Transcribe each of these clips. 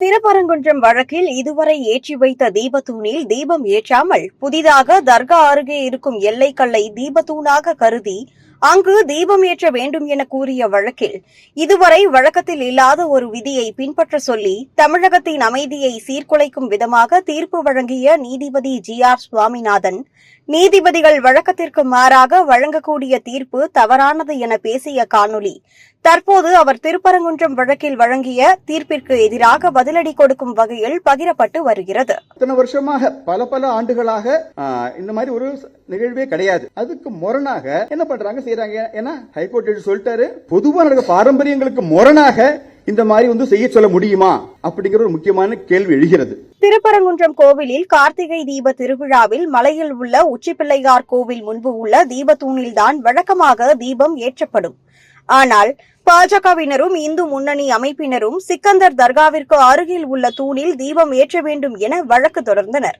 திருப்பரங்குன்றம் வழக்கில் இதுவரை ஏற்றி வைத்த தீபத்தூணில் தீபம் ஏற்றாமல் புதிதாக தர்கா அருகே இருக்கும் எல்லைக்கல்லை தீபத்தூணாக கருதி அங்கு தீபம் ஏற்ற வேண்டும் என கூறிய வழக்கில் இதுவரை வழக்கத்தில் இல்லாத ஒரு விதியை பின்பற்ற சொல்லி தமிழகத்தின் அமைதியை சீர்குலைக்கும் விதமாக தீர்ப்பு வழங்கிய நீதிபதி ஜி ஆர் சுவாமிநாதன் நீதிபதிகள் வழக்கத்திற்கு மாறாக வழங்கக்கூடிய தீர்ப்பு தவறானது என பேசிய காணொலி தற்போது அவர் திருப்பரங்குன்றம் வழக்கில் வழங்கிய தீர்ப்பிற்கு எதிராக பதிலடி கொடுக்கும் வகையில் பகிரப்பட்டு வருகிறது. இத்தனை வருஷமாக பல பல ஆண்டுகளாக இந்த மாதிரி ஒரு நிகழ்வே கிடையாது. அதுக்கு முரணாக என்ன பண்றாங்க செய்யறாங்க ஏன்னா ஹைகோர்ட் சொல்லிட்டாரு பொதுவாக நடக்க பாரம்பரியங்களுக்கு முரணாக இந்த மாதிரி வந்து செய்ய சொல்ல முடியுமா? அப்படிங்கிற ஒரு முக்கியமான கேள்வி எழுகிறது. திருப்பரங்குன்றம் கோவிலில் கார்த்திகை தீப திருவிழாவில் மலையில் உள்ள உச்சிப்பிள்ளையார் கோவில் முன்பு உள்ள தீபத்தூணில்தான் வழக்கமாக தீபம் ஏற்றப்படும். ஆனால் பாஜகவினரும் இந்து முன்னணி அமைப்பினரும் சிக்கந்தர் தர்காவிற்கு அருகில் உள்ள தூணில் தீபம் ஏற்ற வேண்டும் என வழக்கு தொடர்ந்தனர்.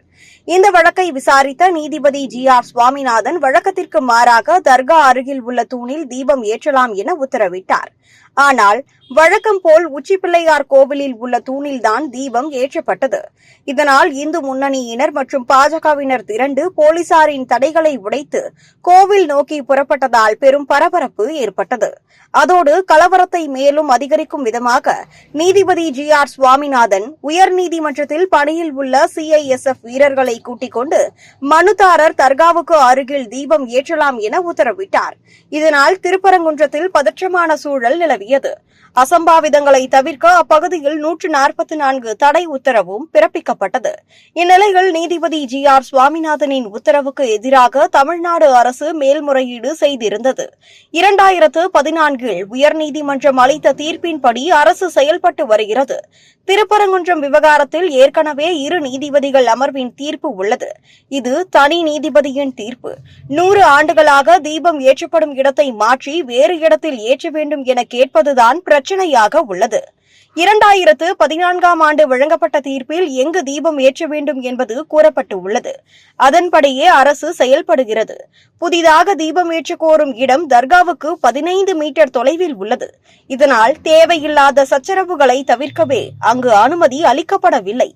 இந்த வழக்கை விசாரித்த நீதிபதி ஜி ஆர் சுவாமிநாதன் வழக்கத்திற்கு மாறாக தர்கா அருகில் உள்ள தூணில் தீபம் ஏற்றலாம் என உத்தரவிட்டார். ஆனால் வழக்கம் போல் உச்சிப்பிள்ளையார் கோவிலில் உள்ள தூணில்தான் தீபம் ஏற்றப்பட்டது. இதனால் இந்து முன்னணியினர் மற்றும் பாஜகவினர் திரண்டு போலீசாரின் தடைகளை உடைத்து கோவில் நோக்கி புறப்பட்டதால் பெரும் பரபரப்பு ஏற்பட்டது. அதோடு கலவரத்தை மேலும் அதிகரிக்கும் விதமாக நீதிபதி ஜி ஆர் சுவாமிநாதன் உயர்நீதிமன்றத்தில் பணியில் உள்ள சிஐஎஸ்எஃப் வீரர்களை கூட்டிக் கொண்டு மனுதாரர் தர்காவுக்கு அருகில் தீபம் ஏற்றலாம் என உத்தரவிட்டார். இதனால் திருப்பரங்குன்றத்தில் பதற்றமான சூழல் நிலவியது. அசம்பாவிதங்களை தவிர்க்க அப்பகுதியில் நூற்று நாற்பத்தி நான்கு தடை உத்தரவும் பிறப்பிக்கப்பட்டது. இந்நிலையில் நீதிபதி ஜி ஆர் சுவாமிநாதனின் உத்தரவுக்கு எதிராக தமிழ்நாடு அரசு மேல்முறையீடு செய்திருந்தது. இரண்டாயிரத்து பதினான்கில் உயர்நீதி உயர்நீதிமன்றம் அளித்த தீர்ப்பின்படி அரசு செயல்பட்டு வருகிறது. திருப்பரங்குன்றம் விவகாரத்தில் ஏற்கனவே இரு நீதிபதிகள் அமர்வின் தீர்ப்பு உள்ளது. இது தனி நீதிபதியின் தீர்ப்பு. நூறு ஆண்டுகளாக தீபம் ஏற்றப்படும் இடத்தை மாற்றி வேறு இடத்தில் ஏற்ற வேண்டும் என கேட்பதுதான் பிரச்சனையாக உள்ளது. இரண்டாயிரத்து பதினான்காம் ஆண்டு வழங்கப்பட்ட தீர்ப்பில் எங்கு தீபம் ஏற்ற வேண்டும் என்பது கூறப்பட்டு உள்ளது அதன்படியே அரசு செயல்படுகிறது. புதிதாக தீபம் ஏற்ற கோரும் இடம் தர்காவுக்கு பதினைந்து மீட்டர் தொலைவில் உள்ளது. இதனால் தேவையில்லாத சச்சரவுகளை தவிர்க்கவே அங்கு அனுமதி அளிக்கப்படவில்லை.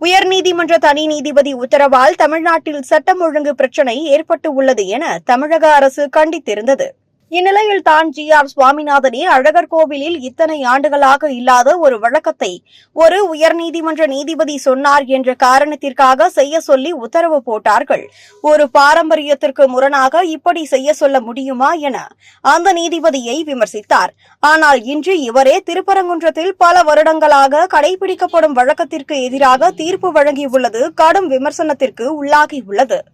உயர்நீதிமன்ற தனி நீதிபதி உத்தரவால் தமிழ்நாட்டில் சட்டம் ஒழுங்கு பிரச்சினை ஏற்பட்டு உள்ளது என தமிழக அரசு கண்டித்திருந்தது. இந்நிலையில் தான் ஜி ஆர் சுவாமிநாதனே அழகர் கோவிலில் இத்தனை ஆண்டுகளாக இல்லாத ஒரு வழக்கத்தை ஒரு உயர்நீதிமன்ற நீதிபதி சொன்னார் என்ற காரணத்திற்காக செய்ய சொல்லி உத்தரவு போட்டார்கள். ஒரு பாரம்பரியத்திற்கு முரணாக இப்படி செய்ய சொல்ல முடியுமா என அந்த நீதிபதியை விமர்சித்தார். ஆனால் இன்று இவரே திருப்பரங்குன்றத்தில் பல வருடங்களாக கடைபிடிக்கப்படும் வழக்கத்திற்கு எதிராக தீர்ப்பு வழங்கியுள்ளது கடும் விமர்சனத்திற்கு உள்ளாகியுள்ளது.